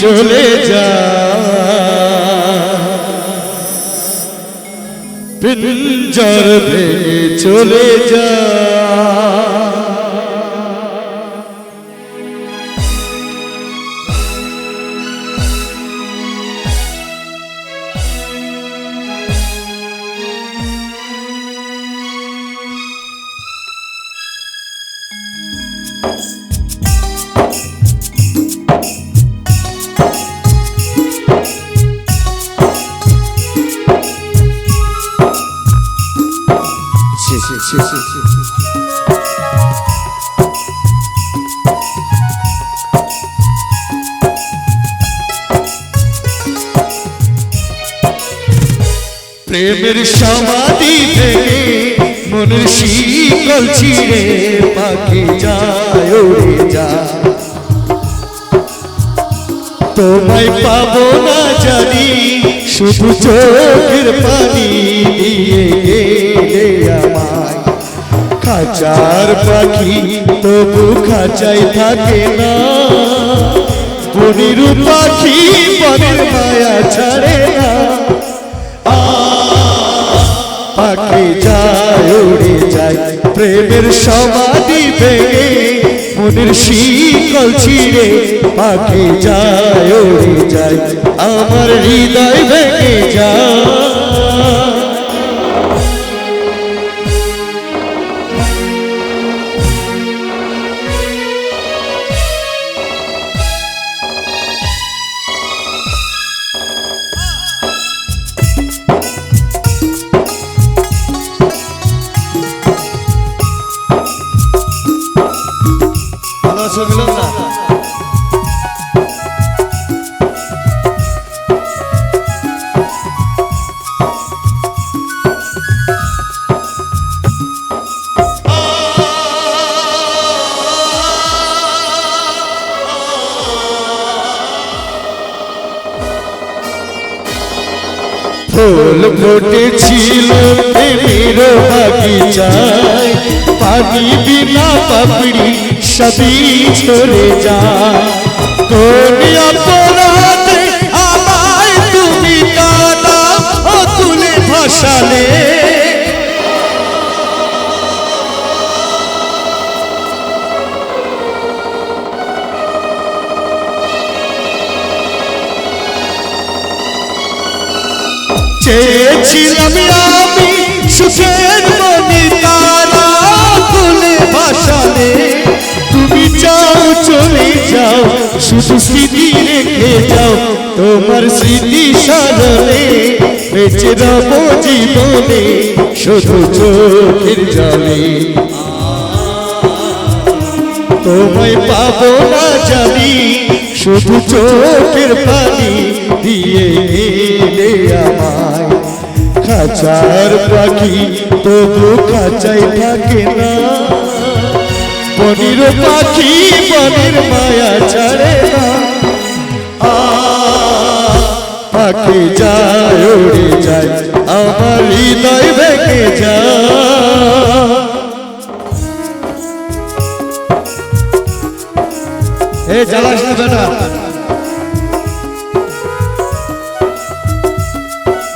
চলে যা। পিঞ্জর ভেঙে চলে যা। ছি, ছি, ছি, ছি, ছি, ছি। প্রেমের সমাধি ভেঙে মনের শীতল ছিঁড়ে পাখি যায় যায় তোমায় পাবো না জানি শুধু চোখের পানি দিয়ে খাঁচার পাখি তবু খাঁচাই থাকে না। বনির পাখি বনের মায়া ছাড়ে না। পাখি যায়, উড়ে যায়, প্রেমের সমাধি ভেঙে মনের শীতল ছিঁড়ে। পাখি যায়, উড়ে যায়, আমার হৃদয় ভেঙে যায়। ফুল ফুটেছিল, প্রেমের বাগিচায়। পানি বিনা পাপড়ি সবই ঝরে যায়। কোন অপরাধে আমায় তুমি কাদা ও তুলে ভাসালে। চেয়েছিলাম আমি সুখের মনি তারা তুলে ভাসালে। তুমি যাও চলে যাও, শুধু স্মৃতি রেখে যাও, তোমার স্মৃতি সারলে বেঁচে রব জীবনে, শুধু চোখের জলে। তোমায় পাবো না জানি, শুধু চোখের পানি দিয়ে গেলে আমায়। খাঁচার পাখি তবু খাঁচাই থাকে না। বনির পাখি বনের মায়া ছাড়ে না। পাখি যায়, উড়ে যায়, আমার হৃদয় ভেঙে যায়।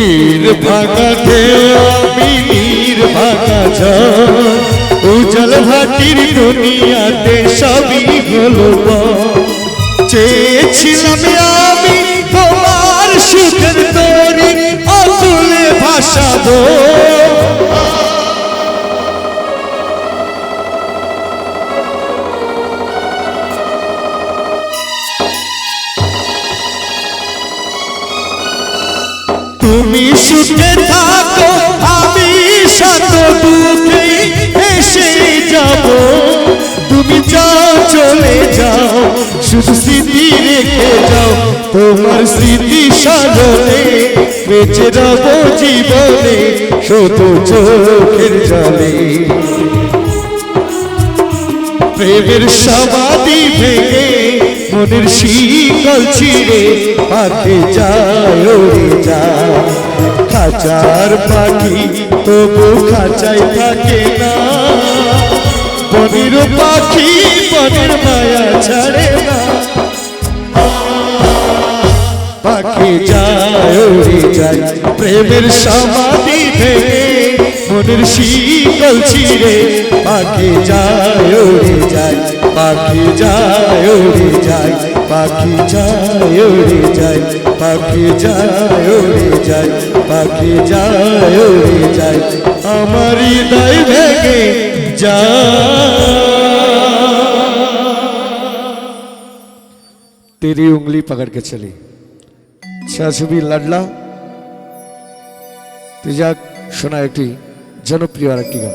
নীর ভাঙা ঢেউ আমি নীর ভাঙা উজল ভাটির দুনিয়াতে সবই হলো। চেয়েছিলাম আমি তোমার সুখের তরি অতুলে ভাসাবো তুমি সুখে থাকো, আমি শত দুঃখে এসে যাব। তুমি যাও চলে যাও, শুধু স্মৃতি রেখে যাও। তোমার স্মৃতি সাধনে বেঁচে রব জীবনে, শুধু চোখের জলে। প্রেমের সমাধি ভেঙে মনের শীতল ছিঁড়ে পাখি যায় যায় খাঁচার পাখি তবু খাঁচাই থাকে না। বনের পাখি বনের মায়া ছাড়ে না। পাখি যায় যায়, প্রেমের সমাধি ভেঙে মনের শীতল ছিঁড়ে পাখি যায় যায়। পাখি যায় উড়ে যায় পাখি যায় উড়ে যায় পাখি যায় উড়ে যায় পাখি যায় উড়ে যায় আমার হৃদয় ভেঙে যায় तेरी उंगली पकड़ के चली ছায়াছবি লাডলা তেজাক শোনা একটি জনপ্রিয় আর একটি গান